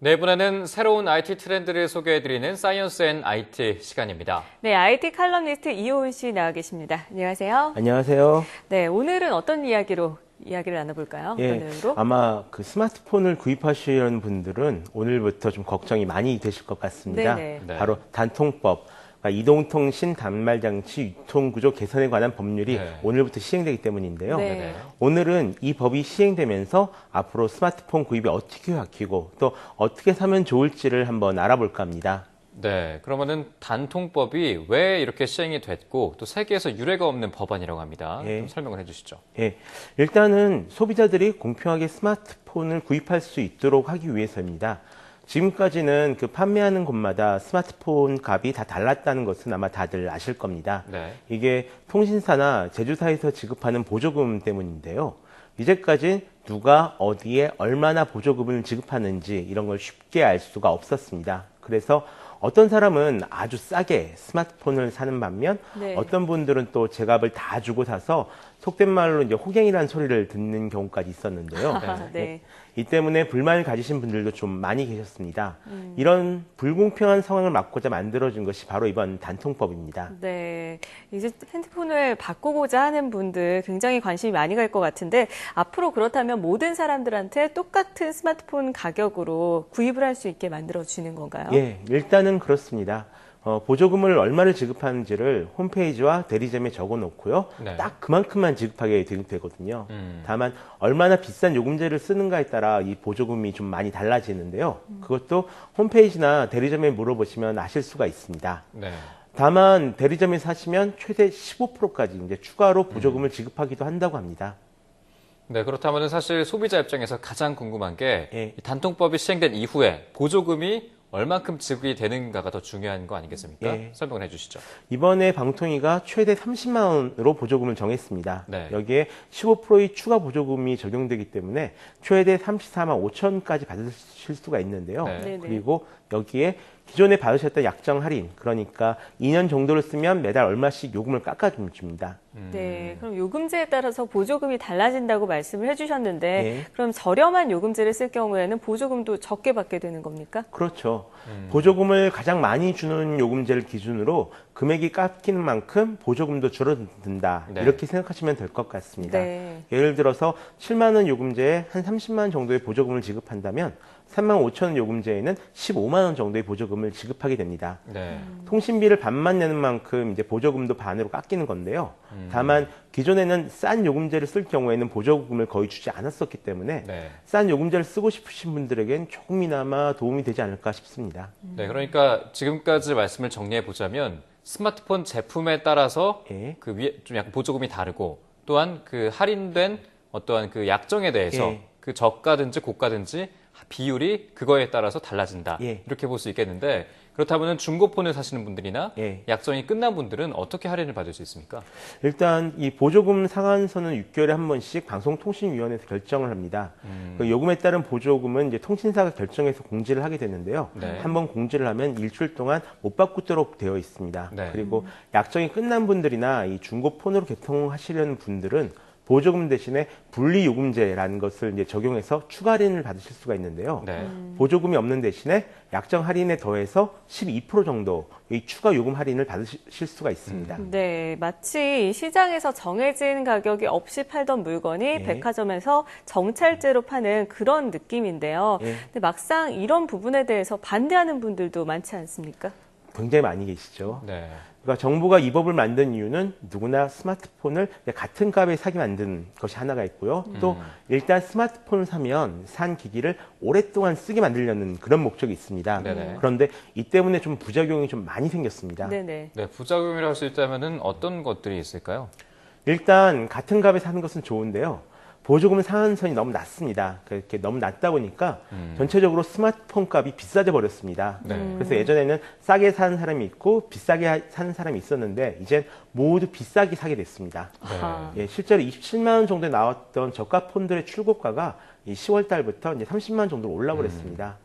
네, 이번에는 새로운 IT 트렌드를 소개해드리는 사이언스 앤 IT 시간입니다. 네, IT 칼럼니스트 이호은 씨 나와 계십니다. 안녕하세요. 안녕하세요. 네, 오늘은 어떤 이야기로 이야기를 나눠볼까요? 예? 아마 그 스마트폰을 구입하시려는 분들은 오늘부터 좀 걱정이 많이 되실 것 같습니다. 네네. 네. 바로 단통법, 이동통신 단말장치 유통구조 개선에 관한 법률이 네. 오늘부터 시행되기 때문인데요. 네. 오늘은 이 법이 시행되면서 앞으로 스마트폰 구입이 어떻게 바뀌고 또 어떻게 사면 좋을지를 한번 알아볼까 합니다. 네, 그러면은 단통법이 왜 이렇게 시행이 됐고 또 세계에서 유례가 없는 법안이라고 합니다. 예. 좀 설명을 해주시죠. 예, 일단은 소비자들이 공평하게 스마트폰을 구입할 수 있도록 하기 위해서입니다. 지금까지는 그 판매하는 곳마다 스마트폰 값이 다 달랐다는 것은 아마 다들 아실 겁니다. 네. 이게 통신사나 제조사에서 지급하는 보조금 때문인데요. 이제까지 누가 어디에 얼마나 보조금을 지급하는지 이런 걸 쉽게 알 수가 없었습니다. 그래서 어떤 사람은 아주 싸게 스마트폰을 사는 반면 네. 어떤 분들은 또 제값을 다 주고 사서 속된 말로 이제 호갱이라는 소리를 듣는 경우까지 있었는데요. 아, 네. 이 때문에 불만을 가지신 분들도 좀 많이 계셨습니다. 음. 이런 불공평한 상황을 막고자 만들어진 것이 바로 이번 단통법입니다. 네. 이제 핸드폰을 바꾸고자 하는 분들 굉장히 관심이 많이 갈 것 같은데 앞으로 그렇다면 모든 사람들한테 똑같은 스마트폰 가격으로 구입을 할 수 있게 만들어 주는 건가요? 예, 일단은 그렇습니다. 어, 보조금을 얼마를 지급하는지를 홈페이지와 대리점에 적어 놓고요. 네. 딱 그만큼만 지급하게 되- 되거든요. 음. 다만 얼마나 비싼 요금제를 쓰는가에 따라 이 보조금이 좀 많이 달라지는데요. 그것도 홈페이지나 대리점에 물어보시면 아실 수가 있습니다. 네. 다만 대리점에 사시면 최대 15%까지 이제 추가로 음. 보조금을 지급하기도 한다고 합니다. 네, 그렇다면 사실 소비자 입장에서 가장 궁금한 게 예. 이 단통법이 시행된 이후에 보조금이 얼만큼 지급이 되는가가 더 중요한 거 아니겠습니까? 예. 설명을 해주시죠. 이번에 방통위가 최대 30만 원으로 보조금을 정했습니다. 네. 여기에 15%의 추가 보조금이 적용되기 때문에 최대 34만 5천까지 받으실 수가 있는데요. 네. 그리고 여기에 기존에 받으셨던 약정 할인, 그러니까 2년 정도를 쓰면 매달 얼마씩 요금을 깎아줍니다. 음. 네, 그럼 요금제에 따라서 보조금이 달라진다고 말씀을 해주셨는데 네. 그럼 저렴한 요금제를 쓸 경우에는 보조금도 적게 받게 되는 겁니까? 그렇죠. 음. 보조금을 가장 많이 주는 요금제를 기준으로 금액이 깎이는 만큼 보조금도 줄어든다. 네. 이렇게 생각하시면 될 것 같습니다. 네. 예를 들어서 7만 원 요금제에 한 30만 원 정도의 보조금을 지급한다면 3만 5천 원 요금제에는 15만 원 정도의 보조금을 지급하게 됩니다. 네. 통신비를 반만 내는 만큼 이제 보조금도 반으로 깎이는 건데요. 음. 다만 기존에는 싼 요금제를 쓸 경우에는 보조금을 거의 주지 않았었기 때문에 네. 싼 요금제를 쓰고 싶으신 분들에겐 조금이나마 도움이 되지 않을까 싶습니다. 네, 그러니까 지금까지 말씀을 정리해 보자면 스마트폰 제품에 따라서 예. 그 위에 좀 약간 보조금이 다르고 또한 그 할인된 어떠한 그 약정에 대해서 예. 그 저가든지 고가든지 비율이 그거에 따라서 달라진다. 예. 이렇게 볼 수 있겠는데 그렇다면 중고폰을 사시는 분들이나 예. 약정이 끝난 분들은 어떻게 할인을 받을 수 있습니까? 일단 이 보조금 상한선은 6개월에 한 번씩 방송통신위원회에서 결정을 합니다. 음. 그 요금에 따른 보조금은 이제 통신사가 결정해서 공지를 하게 되는데요. 네. 한번 공지를 하면 일주일 동안 못 바꾸도록 되어 있습니다. 네. 그리고 약정이 끝난 분들이나 이 중고폰으로 개통하시려는 분들은 보조금 대신에 분리요금제라는 것을 이제 적용해서 추가 할인을 받으실 수가 있는데요. 네. 보조금이 없는 대신에 약정 할인에 더해서 12% 정도 이 추가 요금 할인을 받으실 수가 있습니다. 네, 마치 이 시장에서 정해진 가격이 없이 팔던 물건이 예. 백화점에서 정찰제로 파는 그런 느낌인데요. 예. 근데 막상 이런 부분에 대해서 반대하는 분들도 많지 않습니까? 굉장히 많이 계시죠. 네. 그러니까 정부가 이 법을 만든 이유는 누구나 스마트폰을 같은 값에 사게 만든 것이 하나가 있고요. 또 음. 일단 스마트폰을 사면 산 기기를 오랫동안 쓰게 만들려는 그런 목적이 있습니다. 네네. 그런데 이 때문에 좀 부작용이 좀 많이 생겼습니다. 네네. 네, 부작용이라고 할 수 있다면은 어떤 것들이 있을까요? 일단 같은 값에 사는 것은 좋은데요. 보조금 상한선이 너무 낮습니다. 그렇게 너무 낮다 보니까 음. 전체적으로 스마트폰 값이 비싸져 버렸습니다. 네. 그래서 예전에는 싸게 사는 사람이 있고 비싸게 하- 사는 사람이 있었는데 이젠 모두 비싸게 사게 됐습니다. 아하. 예, 실제로 27만 원 정도에 나왔던 저가 폰들의 출고가가 이 10월 달부터 이제 30만 원 정도로 올라 버렸습니다.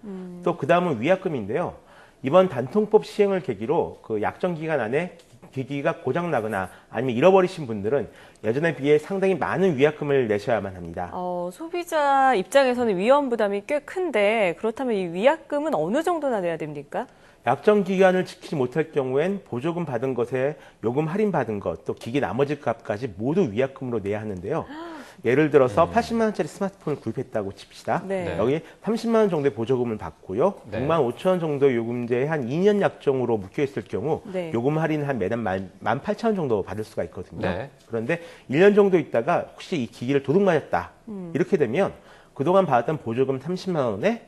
또그 다음은 위약금인데요. 이번 단통법 시행을 계기로 그 약정 기간 안에 기기가 고장 나거나 아니면 잃어버리신 분들은 예전에 비해 상당히 많은 위약금을 내셔야만 합니다. 어, 소비자 입장에서는 위험 부담이 꽤 큰데 그렇다면 이 위약금은 어느 정도나 내야 됩니까? 약정 기간을 지키지 못할 경우엔 보조금 받은 것에 요금 할인 받은 것, 또 기기 나머지 값까지 모두 위약금으로 내야 하는데요. 예를 들어서 80만 원짜리 스마트폰을 구입했다고 칩시다. 네. 여기 30만 원 정도의 보조금을 받고요. 네. 6만 5천 원 정도 요금제에 한 2년 약정으로 묶여 있을 경우 네. 요금 할인 한 매달 1만 8천 원 정도 받을 수가 있거든요. 네. 그런데 1년 정도 있다가 혹시 이 기기를 도둑 맞았다. 이렇게 되면 그동안 받았던 보조금 30만 원에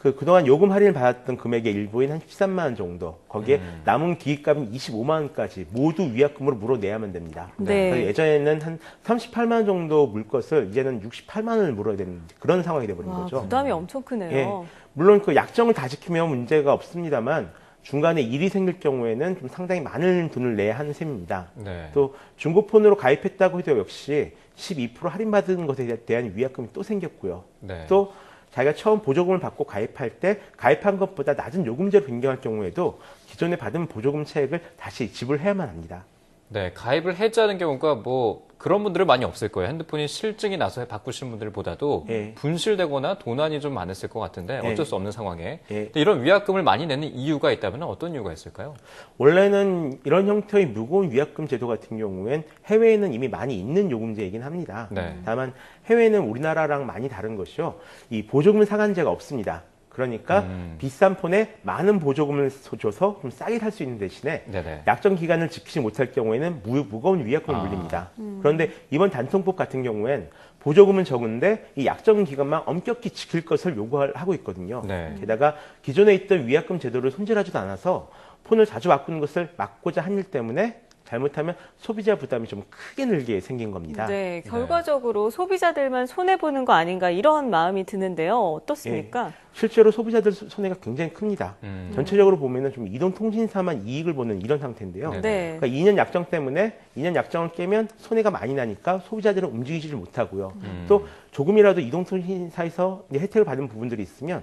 그 그동안 요금 할인을 받았던 금액의 일부인 한 13만 원 정도 거기에 남은 기기값인 25만 원까지 모두 위약금으로 물어내야만 됩니다. 네. 그래서 예전에는 한 38만 원 정도 물 것을 이제는 68만 원을 물어야 되는 그런 상황이 돼버린 와, 거죠. 부담이 엄청 크네요. 예. 물론 그 약정을 다 지키면 문제가 없습니다만 중간에 일이 생길 경우에는 좀 상당히 많은 돈을 내야 하는 셈입니다. 네. 또 중고폰으로 가입했다고 해도 역시 12% 할인받은 것에 대한 위약금이 또 생겼고요. 네. 또 자기가 처음 보조금을 받고 가입할 때 가입한 것보다 낮은 요금제로 변경할 경우에도 기존에 받은 보조금 차액을 다시 지불해야만 합니다. 네, 가입을 해지하는 경우가 뭐 그런 분들은 많이 없을 거예요. 핸드폰이 실증이 나서 바꾸시는 분들보다도 예. 분실되거나 도난이 좀 많았을 것 같은데 예. 어쩔 수 없는 상황에 예. 이런 위약금을 많이 내는 이유가 있다면 어떤 이유가 있을까요? 원래는 이런 형태의 무거운 위약금 제도 같은 경우엔 해외에는 이미 많이 있는 요금제이긴 합니다. 네. 다만 해외는 우리나라랑 많이 다른 것이요. 이 보조금 상한제가 없습니다. 그러니까 음. 비싼 폰에 많은 보조금을 줘서 좀 싸게 살 수 있는 대신에 네네. 약정 기간을 지키지 못할 경우에는 무, 무거운 위약금을 아. 물립니다. 그런데 이번 단통법 같은 경우엔 보조금은 적은데 이 약정 기간만 엄격히 지킬 것을 요구하고 있거든요. 네. 게다가 기존에 있던 위약금 제도를 손질하지도 않아서 폰을 자주 바꾸는 것을 막고자 한 일 때문에 잘못하면 소비자 부담이 좀 크게 늘게 생긴 겁니다. 네, 결과적으로 소비자들만 손해 보는 거 아닌가 이런 마음이 드는데요. 어떻습니까? 실제로 소비자들 손해가 굉장히 큽니다. 음. 전체적으로 보면은 좀 이동 통신사만 이익을 보는 이런 상태인데요. 네. 네. 그러니까 2년 약정 때문에 2년 약정을 깨면 손해가 많이 나니까 소비자들은 움직이지를 못하고요. 음. 또 조금이라도 이동 통신사에서 이제 혜택을 받은 부분들이 있으면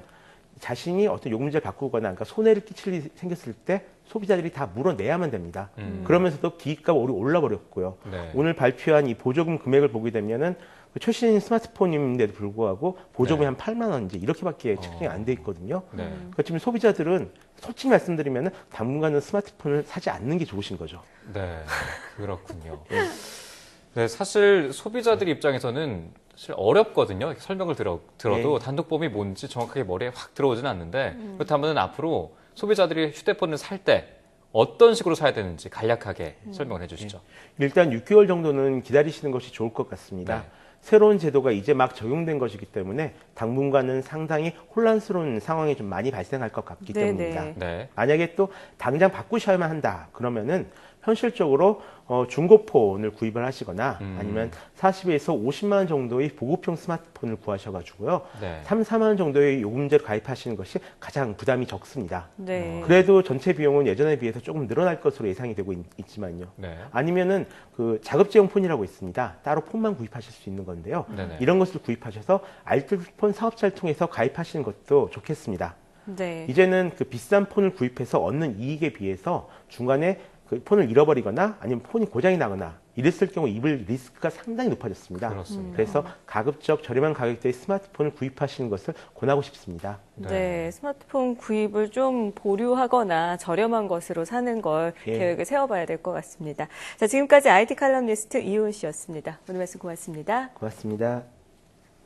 자신이 어떤 요금제를 바꾸거나 그러니까 손해를 끼칠 일이 생겼을 때 소비자들이 다 물어내야만 됩니다. 음. 그러면서도 기기값 오리 올라버렸고요. 네. 오늘 발표한 이 보조금 금액을 보게 되면은 그 최신 스마트폰인데도 불구하고 보조금이 네. 한 8만 원 이제 이렇게밖에 책정이 안돼 있거든요. 네. 그러니까 지금 소비자들은 솔직히 말씀드리면 당분간은 스마트폰을 사지 않는 게 좋으신 거죠. 네, 그렇군요. 네, 사실 소비자들 입장에서는 사실 어렵거든요. 설명을 들어, 들어도 네. 단독법이 뭔지 정확하게 머리에 확 들어오지는 않는데 그렇다면 앞으로 소비자들이 휴대폰을 살 때 어떤 식으로 사야 되는지 간략하게 설명을 해주시죠. 일단 6개월 정도는 기다리시는 것이 좋을 것 같습니다. 네. 새로운 제도가 이제 막 적용된 것이기 때문에 당분간은 상당히 혼란스러운 상황이 좀 많이 발생할 것 같기 네네. 때문입니다. 네. 만약에 또 당장 바꾸셔야만 한다 그러면은 현실적으로 어, 중고폰을 구입을 하시거나 음. 아니면 40에서 50만 원 정도의 보급형 스마트폰을 구하셔가지고요. 네. 3, 4만 원 정도의 요금제로 가입하시는 것이 가장 부담이 적습니다. 네. 그래도 전체 비용은 예전에 비해서 조금 늘어날 것으로 예상이 되고 있, 지만요 네. 아니면은 그 자급제형 폰이라고 있습니다. 따로 폰만 구입하실 수 있는 건데요. 네네. 이런 것을 구입하셔서 알뜰폰 사업자를 통해서 가입하시는 것도 좋겠습니다. 네. 이제는 그 비싼 폰을 구입해서 얻는 이익에 비해서 중간에 그 폰을 잃어버리거나 아니면 폰이 고장이 나거나 이랬을 경우 입을 리스크가 상당히 높아졌습니다. 그렇습니다. 그래서 가급적 저렴한 가격대의 스마트폰을 구입하시는 것을 권하고 싶습니다. 네. 스마트폰 구입을 좀 보류하거나 저렴한 것으로 사는 걸 예. 계획을 세워봐야 될 것 같습니다. 자, 지금까지 IT 칼럼니스트 이효은 씨였습니다. 오늘 말씀 고맙습니다. 고맙습니다.